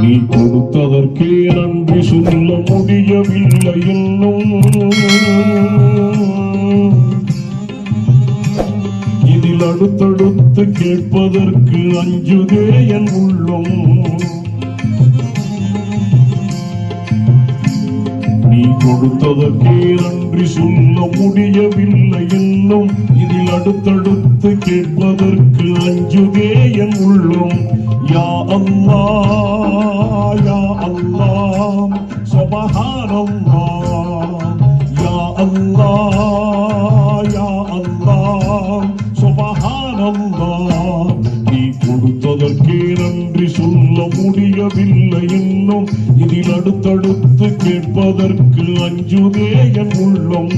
நீ கொடுத்ததற்கே நன்றி சொல்ல முடியவில்லை இன்னும் இதில் அடுத்தடுத்து கேட்பதற்கு அஞ்சுதே என் உள்ளம். நீ கொடுத்ததற்கே நன்றி சொல்ல முடியவில்லை இன்னும் இதில் அடுத்தடுத்து கேட்பதற்கு இதுவே என் உள்ளும். யா அல்லா யா அல்லா சுபஹானல்லா. யா அல்லா யா அல்லா சுபஹானல்லா. நீ கொடுத்ததற்கே நன்றி சொல்ல முடியவில்லை இன்னும் இதில் அடுத்தடுத்து கேட்பதற்கு அஞ்சுதே என் உள்ளம்.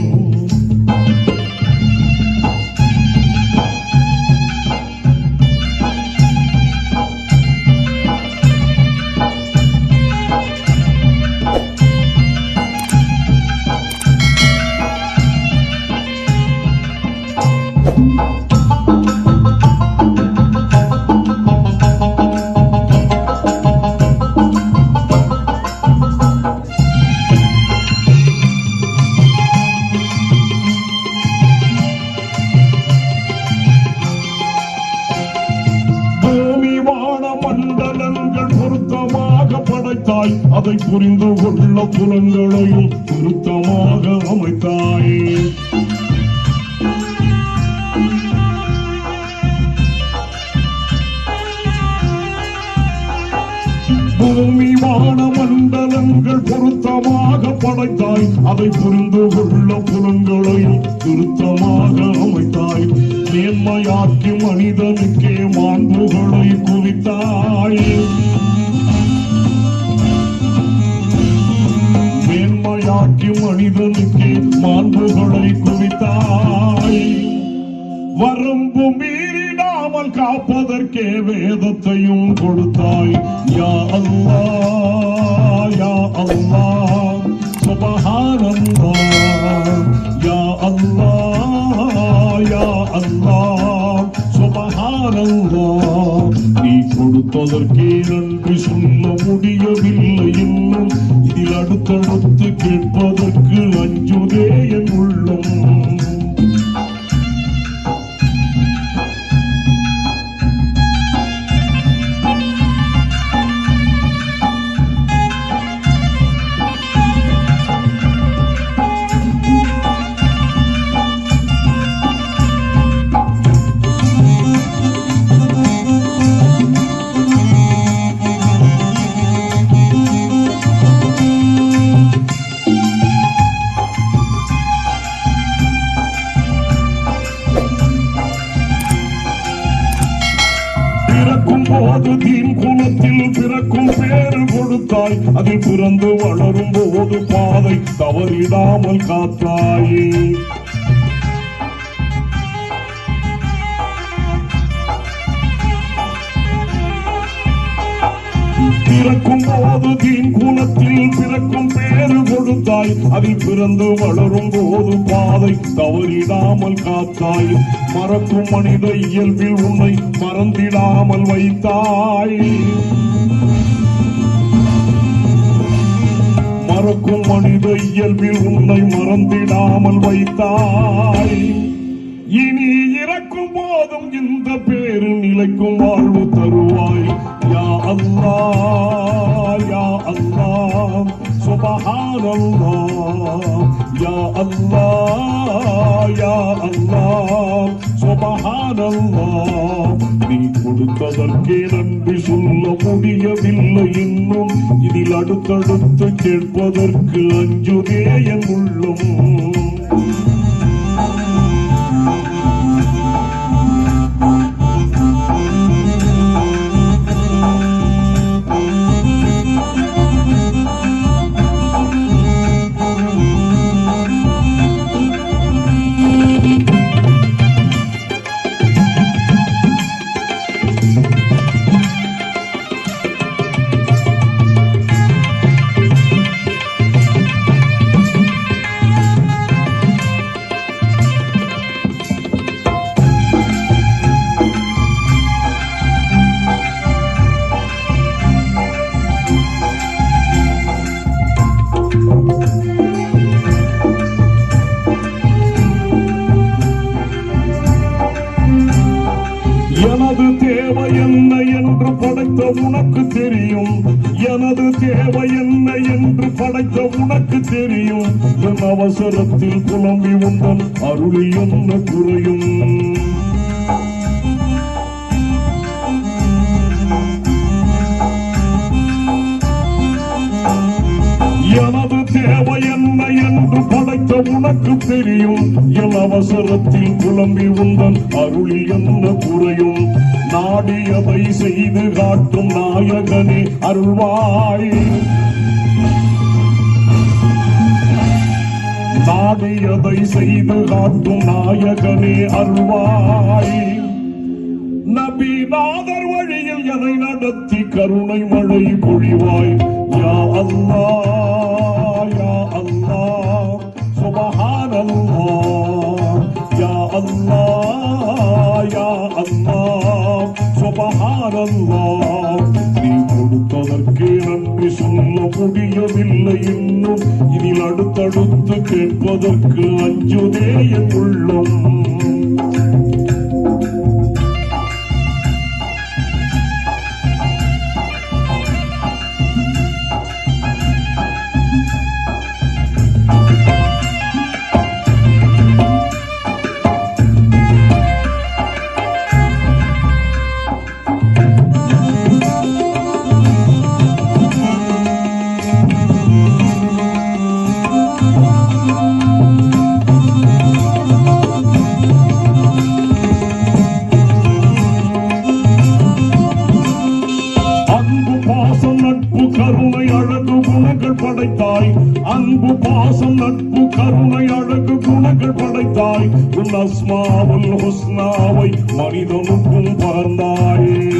படைத்தாய் அதை புரிந்து கொள்ள புலன்களையும் பொருத்தமாக அமைத்தாய். பூமி வான மண்டலங்கள் பொருத்தமாக படைத்தாய். அதை புரிந்து கொள்ள புலன்களையும் திருத்தமாக அமைத்தாய். மேன்மையாக்கி மனிதனுக்கே மாண்புகளை குவித்தாய். மேன்மையாக்கி மனிதனுக்கு மாண்புகளை குவித்தாய். வரம்பு மீறிடாமல் காப்பதற்கே வேதத்தையும் கொடுத்தாய். யா அல்லா யா அல்லா சுபஹானல்லா யா அல்லா யா அல்லா. சுபஹானல்லா நீ கொடுத்ததற்கே நன்றி சொல்ல முடியவில்லை இன்னும். இதில் அடுத்தடுத்து கேட்பதற்கு அஞ்சுதே என் உள்ளம். போது தீன் குலத்தில் பிறக்கும் பேரு கொடுத்தாய். அதில் பிறந்து வளரும் போது பாதை தவறிடாமல் காத்தாயே. பிறக்கும் போது தீன் குலத்தில் பிறக்கும் பேரு கொடுத்தாய் அதில் பிறந்து வளரும் போது பாதை தவறிடாமல் காத்தாய். மறக்கும் மனித இயல்பில் உன்னை மறந்திடாமல் வைத்தாய். மறக்கும் மனித இயல்பில் உன்னை மறந்திடாமல் வைத்தாய். இனி இறக்கும் போதும் இந்த பேரு நிலைக்கும் வாழ்வு தருவாய். யா அல்லா யா அல்லா சுபஹானல்லா. யா அல்லா யா அல்லா. சுபஹானல்லா. நீ கொடுத்ததற்கே நன்றி சொல்ல முடியவில்லை இன்னும். இதில் அடுத்தடுத்து கேட்பதற்கு அஞ்சுதே என் உள்ளம் தேவை என்ன என்று படைத்த உனக்கு தெரியும். எனது தேவை என்ன என்று படைத்த உனக்கு தெரியும். என் அவசரத்தில் புலம்பி உந்தன் அருளில் என்ன குறையும் உனக்கு தெரியும். என் அவசரத்தில் குழம்பி உந்தன் அருளில் என்ன குறையும்? நாடியதை செய்து காட்டும் நாயகனே அருள்வாய். நாடியதை செய்து காட்டும் நாயகனே அருள்வாய். நபிநாதர் வழியில் எதை நடத்தி கருணை மழை பொழிவாய்? யா அல்லா யா அல்லா சுபஹானல்லாஹ் யா அல்லாஹ் யா அல்லாஹ் சுபஹானல்லாஹ் நீ கொடுத்ததற்கு நன்றி சொல்ல முடியவில்லை இன்னும் இதில் அடுத்தடுத்து கேட்பதற்கு அஞ்சுதே என் உள்ளம் குணங்கள் படைத்தாய். அன்பு பாசம் நட்பு கருணை அழகு குணங்கள் படைத்தாய். உன் அஸ்மாவுல் ஹுஸ்னாவை மனிதனுக்கும் பகர்ந்தாய்.